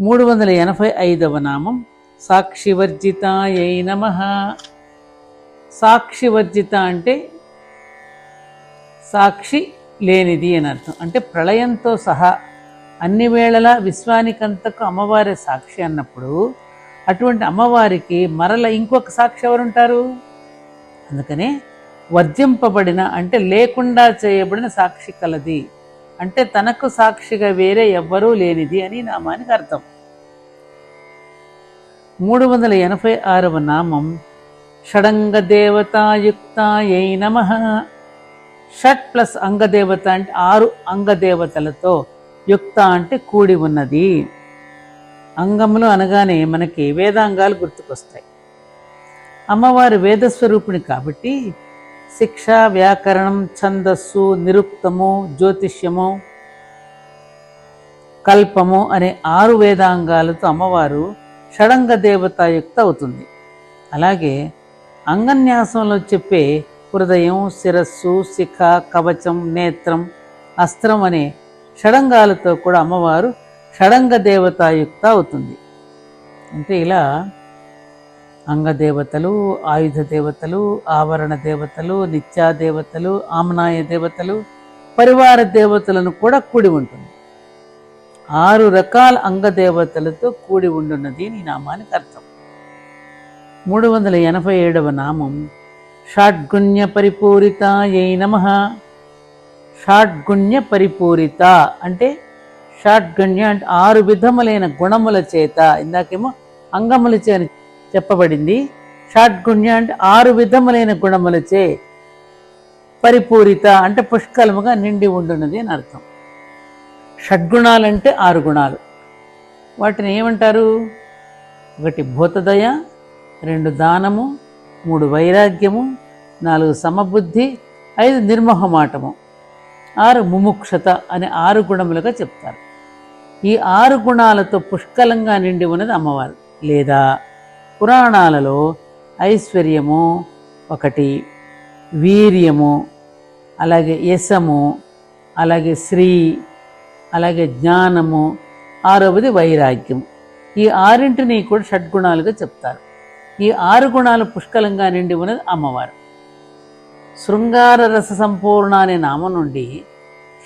మూడు వందల ఎనభై ఐదవ నామం సాక్షివర్జితాయై నమ. సాక్షివర్జిత అంటే సాక్షి లేనిది అని అర్థం. అంటే ప్రళయంతో సహా అన్ని వేళలా విశ్వానికంతకు అమ్మవారి సాక్షి అన్నప్పుడు అటువంటి అమ్మవారికి మరల ఇంకొక సాక్షి ఎవరుంటారు? అందుకనే వర్జింపబడిన అంటే లేకుండా చేయబడిన సాక్షి కలది. అంటే తనకు సాక్షిగా వేరే ఎవ్వరూ లేనిది అని నామానికి అర్థం. మూడు వందల ఎనభై ఆరవ నామం షడంగ దేవతాయుక్తాయై నమ. షట్ ప్లస్ అంగదేవత అంటే ఆరు అంగదేవతలతో యుక్త అంటే కూడి ఉన్నది. అంగములు అనగానే మనకి వేదాంగాలు గుర్తుకొస్తాయి. అమ్మవారి వేదస్వరూపిణి కాబట్టి శిక్ష వ్యాకరణం ఛందస్సు నిరుక్తము జ్యోతిష్యము కల్పము అనే ఆరు వేదాంగాలతో అమ్మవారు షడంగ దేవతాయుక్త అవుతుంది. అలాగే అంగన్యాసంలో చెప్పే హృదయం శిరస్సు శిఖ కవచం నేత్రం అస్త్రం అనే షడంగాలతో కూడా అమ్మవారు షడంగ దేవతాయుక్త అవుతుంది. అంటే ఇలా అంగదేవతలు ఆయుధ దేవతలు ఆవరణ దేవతలు నిత్యా దేవతలు ఆమ్నాయ దేవతలు పరివార దేవతలను కూడా కూడి ఉంటుంది ఆరు రకాల అంగదేవతలతో కూడి ఉండున్నది ఈ నామానికి అర్థం. మూడు వందల ఎనభై ఏడవ నామం షాడ్గుణ్య పరిపూరిత ఏ నమ. షాడ్గుణ్య పరిపూరిత అంటే షాడ్గుణ్య అంటే ఆరు విధములైన గుణముల చేత ఇందాకేమో అంగముల చే చెప్పబడింది. షాడ్గుణ్య అంటే ఆరు విధములైన గుణములచే పరిపూరిత అంటే పుష్కలముగా నిండి ఉండున్నది అని అర్థం. షడ్గుణాలంటే ఆరు గుణాలు. వాటిని ఏమంటారు? ఒకటి భూతదయ రెండు దానము మూడు వైరాగ్యము నాలుగు సమబుద్ధి ఐదు నిర్మోహమాటము. ఆరు ముముక్షత అనే ఆరు గుణములుగా చెప్తారు. ఈ ఆరు గుణాలతో పుష్కలంగా నిండి ఉన్నది అమ్మవారు. లేదా పురాణాలలో ఐశ్వర్యము ఒకటి వీర్యము అలాగే యశము అలాగే శ్రీ అలాగే జ్ఞానము ఆరవది వైరాగ్యం. ఈ ఆరింటిని కూడా షడ్గుణాలుగా చెప్తారు. ఈ ఆరు గుణాలు పుష్కలంగా నిండి ఉన్నది అమ్మవారు. శృంగార రస సంపూర్ణ అనే నామం నుండి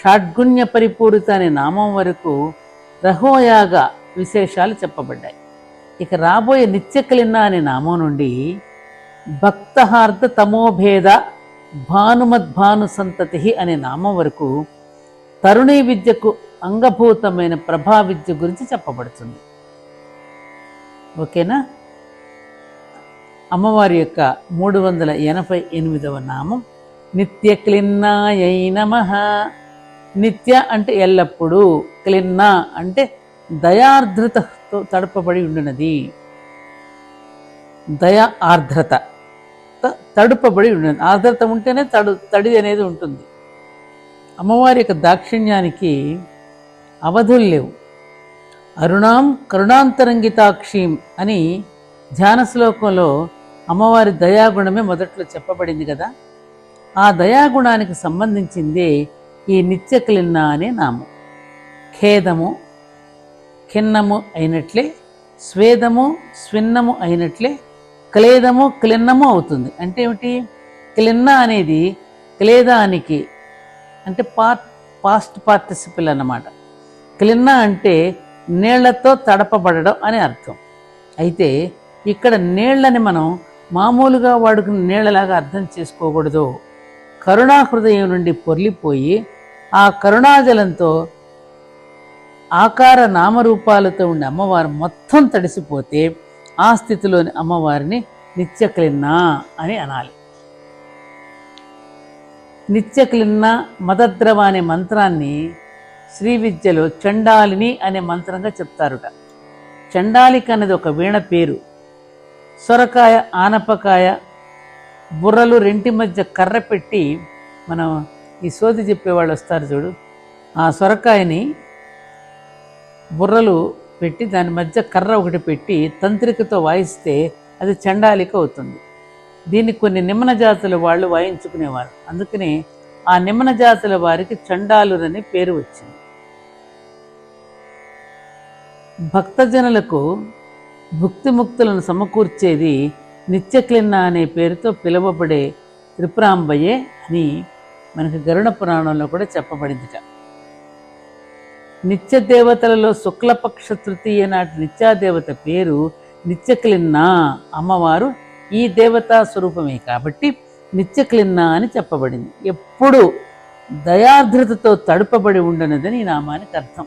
షడ్గుణ్య పరిపూరిత అనే నామం వరకు రహోయాగ విశేషాలు చెప్పబడ్డాయి. ఇక రాబోయే నిత్యకలిన్న అనే నామం నుండి భక్తహార్ధ తమోభేద భానుమద్భాను సంతతి అనే నామం వరకు తరుణీ విద్యకు అంగభూతమైన ప్రభా విద్య గురించి చెప్పబడుతుంది. ఓకేనా? అమ్మవారి యొక్క మూడు వందల ఎనభై ఎనిమిదవ నామం. నిత్య క్లిన్నాయై నమ. నిత్య అంటే ఎల్లప్పుడూ క్లిన్నా అంటే దయార్ధృత తో తడపబడి ఉండినది. దయ ఆర్ద్రత. తడుపబడి ఉండినది. ఆర్ద్రత ఉంటేనే తడు తడి అనేది ఉంటుంది. అమ్మవారి యొక్క దాక్షిణ్యానికి అవధులు లేవు. అరుణాం కరుణాంతరంగితాక్షీం అని ధ్యాన శ్లోకంలో అమ్మవారి దయాగుణమే మొదట్లో చెప్పబడింది కదా. ఆ దయాగుణానికి సంబంధించిందే ఈ నిత్యక్లిన్న అనే నామం. ఖేదము ఖిన్నము అయినట్లే స్వేదము స్విన్నము అయినట్లే క్లేదము క్లిన్నము అవుతుంది. అంటే ఏమిటి? క్లిన్న అనేది క్లేదానికి అంటే పార్ట్ పాస్ట్ పార్టిసిపల్ అన్నమాట. క్లిన్న అంటే నీళ్ళతో తడపబడడం అని అర్థం. అయితే ఇక్కడ నీళ్ళని మనం మామూలుగా వాడుకున్న నీళ్ళలాగా అర్థం చేసుకోకూడదు. కరుణా హృదయం నుండి పొర్లిపోయి ఆ కరుణాజలంతో ఆకార నామరూపాలతో ఉండే అమ్మవారు మొత్తం తడిసిపోతే ఆ స్థితిలోని అమ్మవారిని నిత్యక్లిన్నా అని అనాలి. నిత్యక్లిన్న మదద్రవ అనే మంత్రాన్ని శ్రీ విద్యలో చండాలిని అనే మంత్రంగా చెప్తారుట. చండాలిక అనేది ఒక వీణ పేరు. సొరకాయ ఆనపకాయ బుర్రలు రెంటి మధ్య కర్ర పెట్టి మనం ఈ సోది చెప్పేవాళ్ళు వస్తారు చూడు. ఆ సొరకాయని బుర్రలు పెట్టి దాని మధ్య కర్ర ఒకటి పెట్టి తంత్రికతో వాయిస్తే అది చండాలిక అవుతుంది. దీన్ని కొన్ని నిమ్మన జాతుల వాళ్ళు వాయించుకునేవారు. అందుకనే ఆ నిమ్మన జాతుల వారికి చండాలురని పేరు వచ్చింది. భక్తజనులకు భుక్తిముక్తులను సమకూర్చేది నిత్యక్లిన్న అనే పేరుతో పిలువబడే త్రిపురాంబయే అని మనకి గరుడ పురాణంలో కూడా చెప్పబడిందిట. నిత్య దేవతలలో శుక్లపక్ష తృతీయ నాటి నిత్యాదేవత పేరు నిత్యక్లిన్న అమ్మవారు ఈ దేవతా స్వరూపమే కాబట్టి నిత్యక్లిన్న అని చెప్పబడింది. ఎప్పుడు దయార్ద్రతతో తడుపబడి ఉండనదని ఈ నామానికి అర్థం.